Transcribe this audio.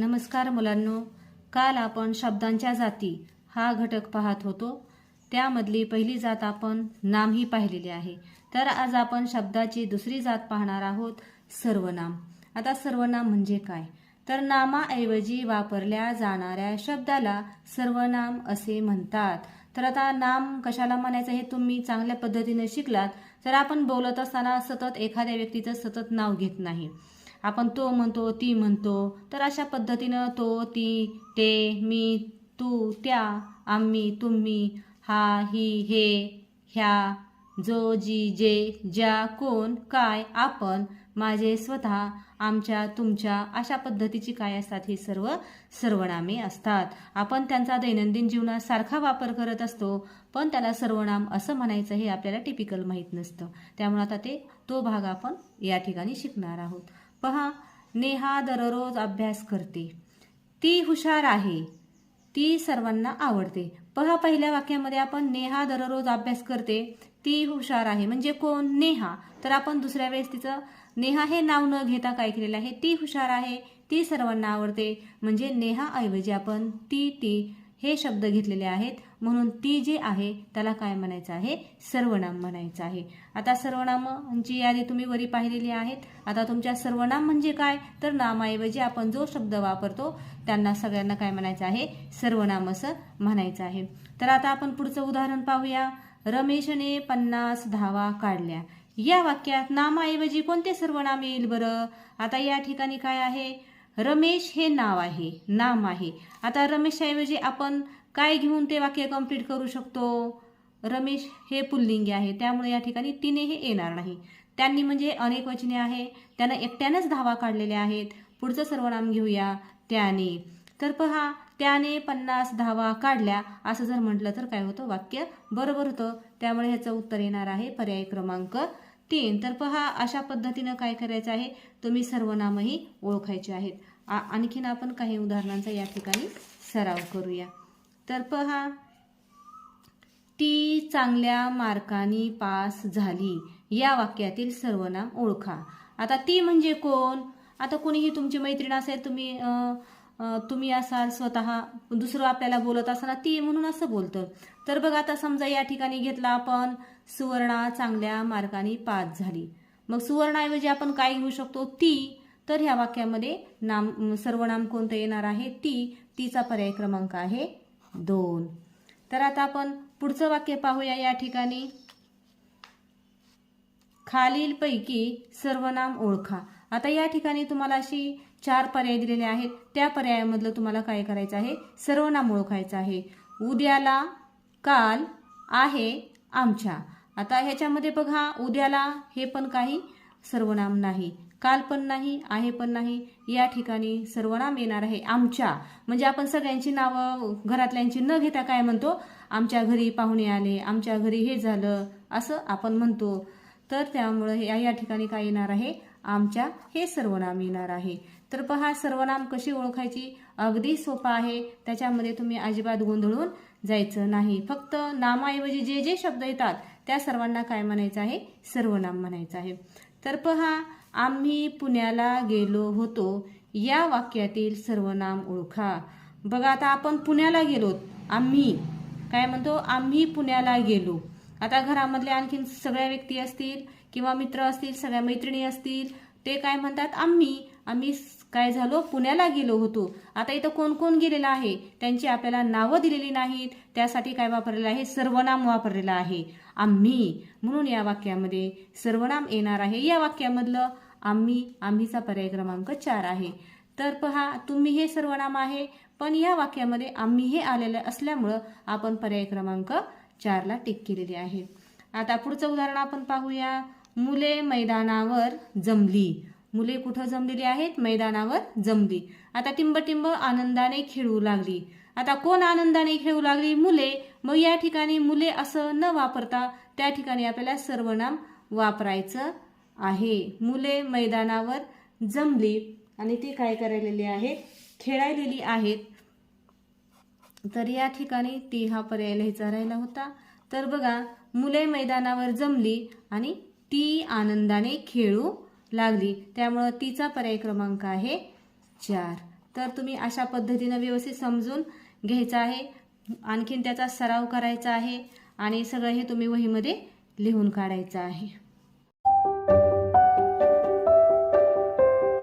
नमस्कार मुलांनो काल आपण शब्दांच्या जाती हा घटक पाहत होतो. त्यामधली पहिली जात आपण नाम ही पाहिलेली आहे. तर आज आपण शब्दाची दुसरी जात पाहणार आहोत सर्वनाम. आता सर्वनाम म्हणजे काय? तर नामाऐवजी वापरल्या जाणाऱ्या शब्दाला सर्वनाम असे म्हणतात. तर आता नाम कशाला म्हणायचं हे तुम्ही चांगल्या पद्धतीने शिकलात तर आपण बोलत असताना सतत एखाद्या व्यक्तीचं सतत नाव घेत नाही. आपण तो म्हणतो ती म्हणतो. तर अशा पद्धतीनं तो ती ते मी तू त्या आम्ही तुम्ही हा ही हे ह्या जो जी जे ज्या कोण काय आपण माझे स्वतः आमच्या तुमच्या अशा पद्धतीची काय असतात ही सर्व सर्वनामे असतात. आपण त्यांचा दैनंदिन जीवनात सारखा वापर करत असतो पण त्याला सर्वनाम असं म्हणायचं हे आपल्याला टिपिकल माहीत नसतं. त्यामुळे आता ते तो भाग आपण या ठिकाणी शिकणार आहोत. पहा नेहा दररोज अभ्यास करते. ती हुशार आहे. ती सर्वांना आवडते. पहा पहिल्या वाक्यामध्ये आपण नेहा दररोज अभ्यास करते. ती हुशार आहे. म्हणजे कोण? नेहा. तर आपण दुसऱ्या वेळेस तिचं नेहा हे नाव न घेता काय केलेलं आहे? ती हुशार आहे. ती सर्वांना आवडते. म्हणजे नेहा ऐवजी आपण ती ती हे शब्द घेतलेले आहेत. म्हणून ती जे आहे त्याला काय म्हणायचं आहे? सर्वनाम म्हणायचं आहे. आता सर्वनामांची यादी तुम्ही वरी पाहिलेली आहेत. आता तुमच्या सर्वनाम म्हणजे काय? तर नामाऐवजी आपण जो शब्द वापरतो त्यांना सगळ्यांना काय म्हणायचं आहे? सर्वनाम असं म्हणायचं आहे. तर आता आपण पुढचं उदाहरण पाहूया. रमेशने पन्नास धावा काढल्या. या वाक्यात नामाऐवजी कोणते सर्वनाम येईल बरं? आता या ठिकाणी काय आहे? रमेश हे नाव आहे नाम आहे. आता रमेशऐवजी आपण काय घेऊन ते वाक्य कंप्लीट करू शकतो? रमेश हे पुल्लिंगी आहे त्यामुळे या ठिकाणी तिने हे येणार नाही. त्यांनी म्हणजे अनेक वचने आहे त्यांना एकट्यानंच धावा काढलेल्या आहेत. पुढचं सर्वनाम घेऊया त्याने. तर पहा त्याने पन्नास धावा काढल्या असं जर म्हटलं तर काय होतं? वाक्य बरोबर होतं. त्यामुळे ह्याचं उत्तर येणार आहे पर्याय क्रमांक तीन. तर पहा अशा पद्धतीनं काय करायचं आहे? तुम्ही सर्वनामही ओळखायचे आहेत. आ- आणखीन आपण काही उदाहरणांचा या ठिकाणी सराव करूया. तर पहा ती चांगल्या मार्कानी पास झाली. या वाक्यातील सर्वनाम ओळखा. आता ती म्हणजे कोण? आता कोणीही तुमची मैत्रीण असेल तुम्ही तुम्ही असाल स्वतः दुसरं आपल्याला बोलत असताना ती म्हणून असं बोलतं. तर बघा आता समजा या ठिकाणी घेतला आपण सुवर्णा चांगल्या मार्काने पास झाली. मग सुवर्णाऐवजी आपण काय घेऊ शकतो? ती तर ह्या वाक्यामध्ये नाम सर्वनाम कोणतं येणार आहे? ती तीचा पर्याय क्रमांक आहे दोन. तर आता आपण पुढचं वाक्य पाहूया या ठिकाणी. खालीलपैकी सर्वनाम ओळखा. आता या ठिकाणी तुम्हाला अशी चार पर्याय दिलेले आहेत. त्या पर्यायामधलं तुम्हाला काय करायचं आहे? सर्वनाम ओळखायचं आहे. उद्याला काल आहे आमच्या. आता ह्याच्यामध्ये बघा उद्याला हे पण काही सर्वनाम नाही. काल पण नाही आहे पण नाही या ठिकाणी सर्वनाम येणार आहे आमच्या. म्हणजे आपण सगळ्यांची नावं घरातल्यांची न घेता काय म्हणतो? आमच्या घरी पाहुणे आले आमच्या घरी हे झालं असं आपण म्हणतो. तर त्यामुळं या या ठिकाणी काय येणार आहे? आमच्या हे सर्वनाम येणार आहे. तर पहा सर्वनाम कशी ओळखायची? अगदी सोपा आहे. त्याच्यामध्ये तुम्ही अजिबात गोंधळून जायचं नाही. फक्त नामाऐवजी जे जे शब्द येतात त्या सर्वांना काय म्हणायचं आहे? सर्वनाम म्हणायचं आहे. तर पहा आम्ही पुण्याला गेलो होतो. या वाक्यातील सर्वनाम ओळखा. बघा आता आपण पुण्याला गेलो आम्ही काय म्हणतो? आम्ही पुण्याला गेलो. आता घरामधल्या आणखीन सगळ्या व्यक्ती असतील किंवा मित्र असतील सगळ्या मैत्रिणी असतील ते काय म्हणतात? आम्ही आम्ही काय झालो? पुण्याला गेलो होतो. आता इथं कोण कोण गेलेलं आहे? त्यांची आपल्याला नावं दिलेली नाहीत. त्यासाठी काय वापरलेलं आहे? सर्वनाम वापरलेलं आहे. आम्ही. म्हणून या वाक्यामध्ये सर्वनाम येणार आहे. या वाक्यामधलं आम्ही आम्हीचा पर्याय क्रमांक चार आहे. तर पहा तुम्ही हे सर्वनाम आहे पण या वाक्यामध्ये आम्ही हे आलेलं असल्यामुळं आपण पर्याय क्रमांक चारला टिक केलेली आहे. आता पुढचं उदाहरण आपण पाहूया. मुले मैदानावर जमली. मुले कुठं जमलेली आहेत? मैदानावर जमली. आता टिंबटिंब आनंदाने खेळू लागली. आता कोण आनंदाने खेळू लागली? मुले. मग या ठिकाणी मुले असं न वापरता त्या ठिकाणी आपल्याला सर्वनाम वापरायचं आहे. मुले मैदानावर जमली आणि ती काय करायलेली आहेत? खेळायलेली आहेत. तर या ठिकाणी ती हा पर्याय लिहायचा राहिला होता. तर बघा मुले मैदानावर जमली आणि ती आनंदाने खेळू लागली. त्यामुळं तिचा पर्याय क्रमांक आहे चार. तर तुम्ही अशा पद्धतीनं व्यवस्थित समजून घ्यायचं आहे. आणखीन त्याचा सराव करायचा आहे आणि सगळं हे तुम्ही वहीमध्ये लिहून काढायचं आहे.